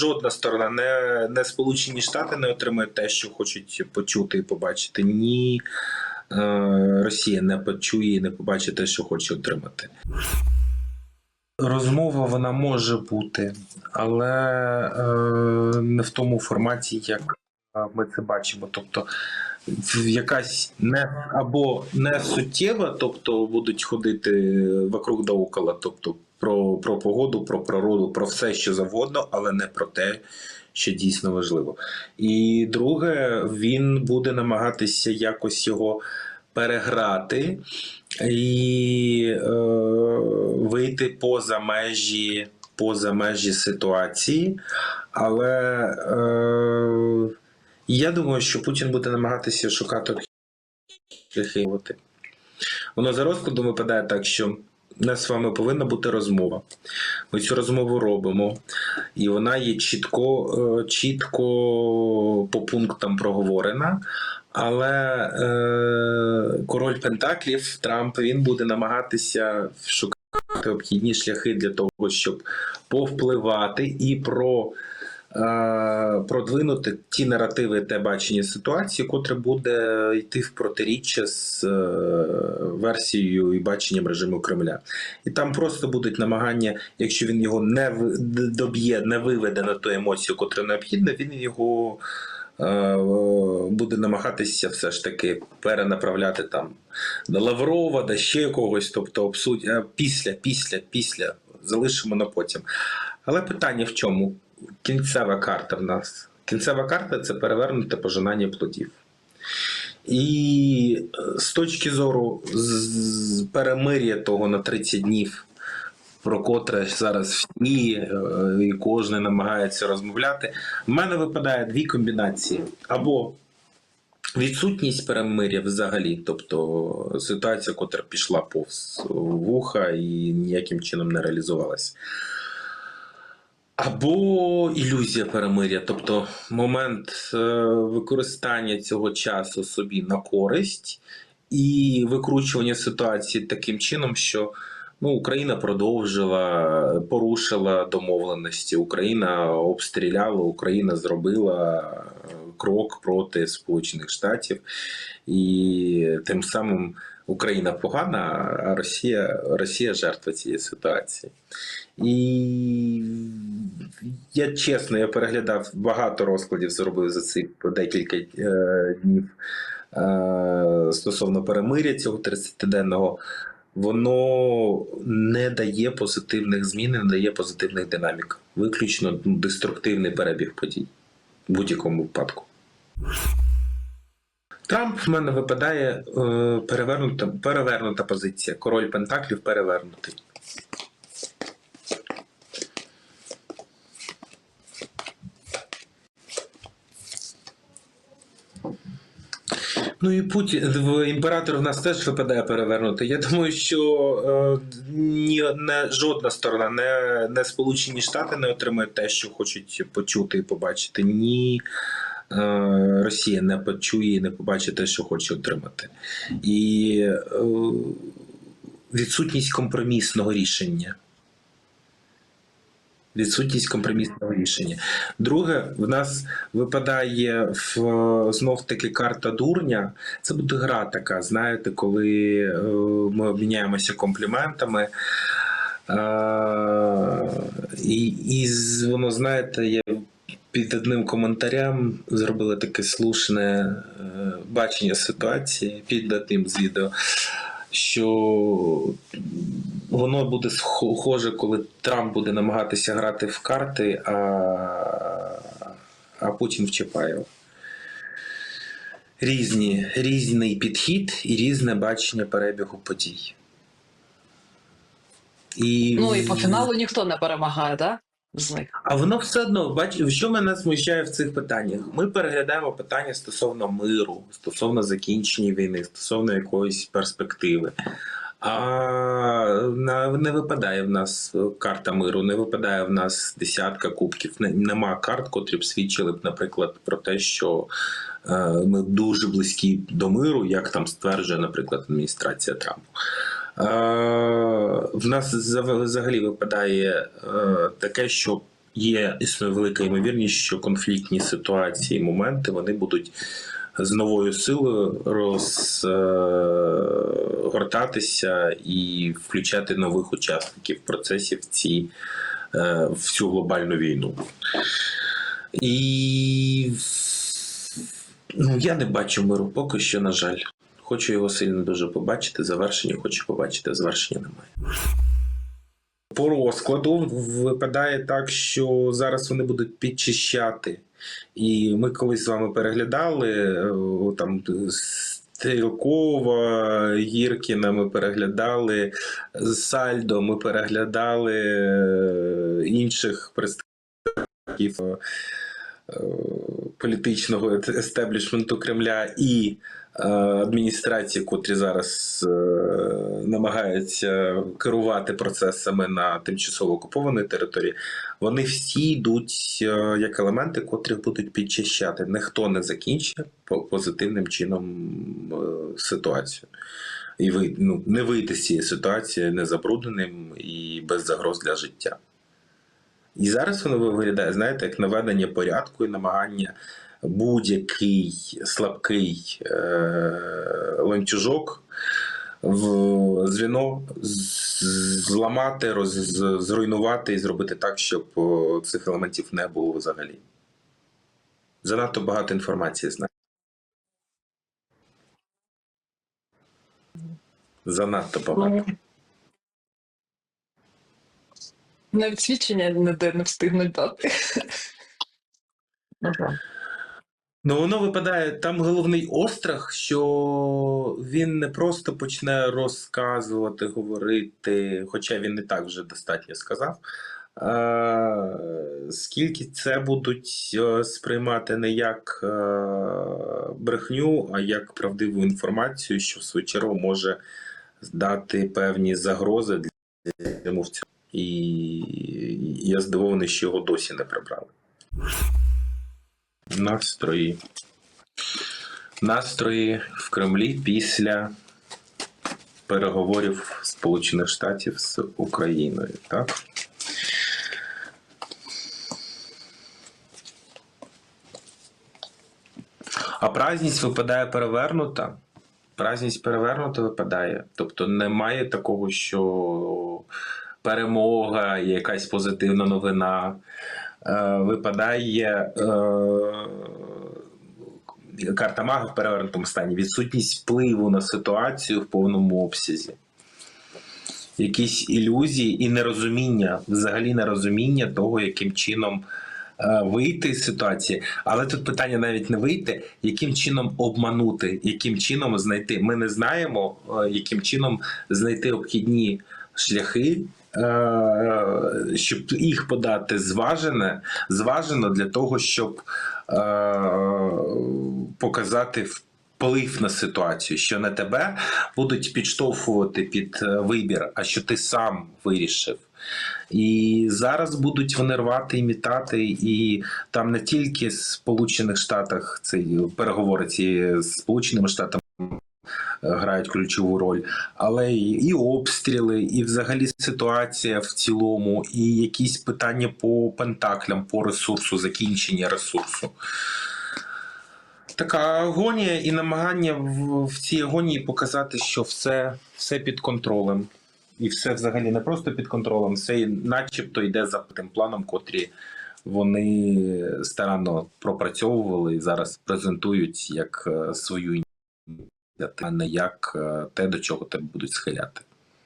жодна сторона, не, не Сполучені Штати не отримують те, що хочуть почути і побачити. Ні е, Росія не почує і не побачить те, що хоче отримати. Розмова вона може бути, але е, не в тому форматі, як ми це бачимо. Тобто якась не або не суттєва, тобто будуть ходити вокруг да около, тобто про, про погоду, про природу, про все, що завгодно, але не про те, що дійсно важливо. І друге, він буде намагатися якось його переграти і е, вийти поза межі, поза межі ситуації. Але е, я думаю, що Путін буде намагатися шукати. Воно за розкладом випадає так, що у нас з вами повинна бути розмова. Ми цю розмову робимо, і вона є чітко, е, чітко по пунктам проговорена. Але е, король Пентаклів Трамп він буде намагатися шукати обхідні шляхи для того, щоб повпливати і про продвинути ті наративи те бачення ситуації, котре буде йти в протиріччя з е, версією і баченням режиму Кремля. І там просто будуть намагання, якщо він його не доб'є, не виведе на ту емоцію, котра необхідна, він його. е, Буде намагатися все ж таки перенаправляти там до Лаврова, до ще когось, тобто обсудь... е, після, після, після залишимо на потім. Але питання в чому? Кінцева карта в нас. Кінцева карта це перевернуте пожинання плодів. І е, з точки зору перемир'я того на 30 днів, про котре зараз всі е, і кожен намагається розмовляти, в мене випадає дві комбінації. Або відсутність перемир'я взагалі, тобто ситуація, котра пішла повз вуха і ніяким чином не реалізувалася. Або ілюзія перемир'я, тобто момент е, використання цього часу собі на користь і викручування ситуації таким чином, що ну, Україна продовжила, порушила домовленості, Україна обстріляла, Україна зробила крок проти Сполучених Штатів, і тим самим Україна погана, а Росія, Росія жертва цієї ситуації. І я чесно, я переглядав багато розкладів, зробив за ці декілька е, днів е, стосовно перемиря цього 30-денного. Воно не дає позитивних змін, не дає позитивних динамік. Виключно ну, деструктивний перебіг подій в будь-якому випадку. Трамп в мене випадає е, перевернута, перевернута позиція. Король Пентаклів перевернутий. Ну і Путін імператор в нас теж випадає перевернути. Я думаю, що е, ні не жодна сторона, не, не Сполучені Штати не отримують те, що хочуть почути і побачити. Ні Росія не почує і не побачить те, що хоче отримати. І е, відсутність компромісного рішення. Відсутність компромісного рішення. Друге, в нас випадає в знов таки карта дурня. Це буде гра така, знаєте, коли е, ми обміняємося компліментами. Е, і, і воно, знаєте, я під одним коментарем зробила таке слушне е, бачення ситуації під одним з відео, що воно буде схоже, коли Трамп буде намагатися грати в карти, а, а Путін в Чапаєва. Різні, різний підхід і різне бачення перебігу подій. І... Ну і по фіналу ніхто не перемагає, да? А воно все одно, бач, що мене смущає в цих питаннях? Ми переглядаємо питання стосовно миру, стосовно закінчення війни, стосовно якоїсь перспективи. А не випадає в нас карта миру, не випадає в нас десятка кубків. Нема карт, котрі б свідчили б, наприклад, про те, що е, ми дуже близькі до миру, як там стверджує, наприклад, адміністрація Трампа. Е, В нас взагалі випадає е, таке, що є існує велика ймовірність, що конфліктні ситуації, моменти вони будуть з новою силою розгортатися і включати нових учасників процесів в ці е, в цю глобальну війну. І ну, я не бачу миру поки що, на жаль. Хочу його сильно дуже побачити. Завершення хочу побачити, завершення немає. По розкладу випадає так, що зараз вони будуть підчищати. І ми колись з вами переглядали е, там Стрілкова, Гіркіна, ми переглядали Сальдо, ми переглядали е, інших представників е, політичного естеблішменту Кремля і адміністрації, котрі зараз е, намагаються керувати процесами на тимчасово окупованій території, вони всі йдуть е, як елементи, котрих будуть підчищати. Ніхто не закінчить позитивним чином е, ситуацію. І ви ну, не вийти з цієї ситуації незабрудненим і без загроз для життя. І зараз воно виглядає, знаєте, як наведення порядку і намагання будь-який слабкий е- ланцюжок в звіно зламати, роз, зруйнувати і зробити так, щоб цих елементів не було взагалі. Занадто багато інформації знаю. Занадто багато. Ну, Навіть свідчення ніде не встигнуть дати. Ну. Воно випадає там головний острах, що він не просто почне розказувати, говорити, хоча він не так вже достатньо сказав. Скільки це будуть е, сприймати не як е, брехню, а як правдиву інформацію, що в свою чергу може дати певні загрози для мовця. І я здивований, що його досі не прибрали. Настрої. Настрої в Кремлі після переговорів Сполучених Штатів з Україною. Так? А праздність випадає перевернута. Праздність перевернута випадає. Тобто немає такого, що перемога, якась позитивна новина. Е, випадає е, карта мага в перевернутому стані. Відсутність впливу на ситуацію в повному обсязі. Якісь ілюзії і нерозуміння, взагалі нерозуміння того, яким чином е, вийти з ситуації. Але тут питання навіть не вийти, яким чином обманути, яким чином знайти. Ми не знаємо, яким чином знайти обхідні шляхи, щоб їх подати зважене, зважено для того, щоб е, показати вплив на ситуацію, що на тебе будуть підштовхувати під е, вибір, а що ти сам вирішив. І зараз будуть вони рвати і мітати, і там не тільки в Сполучених Штатах ці переговори з Сполученими Штатами е, грають ключову роль, але і, обстріли, і взагалі ситуація в цілому, і якісь питання по пентаклям, по ресурсу, закінчення ресурсу. Така агонія і намагання в, в цій агонії показати, що все, все під контролем. І все взагалі не просто під контролем, все начебто йде за тим планом, котрі вони старанно пропрацьовували і зараз презентують як е, свою а не як е, те, до чого тебе будуть схиляти.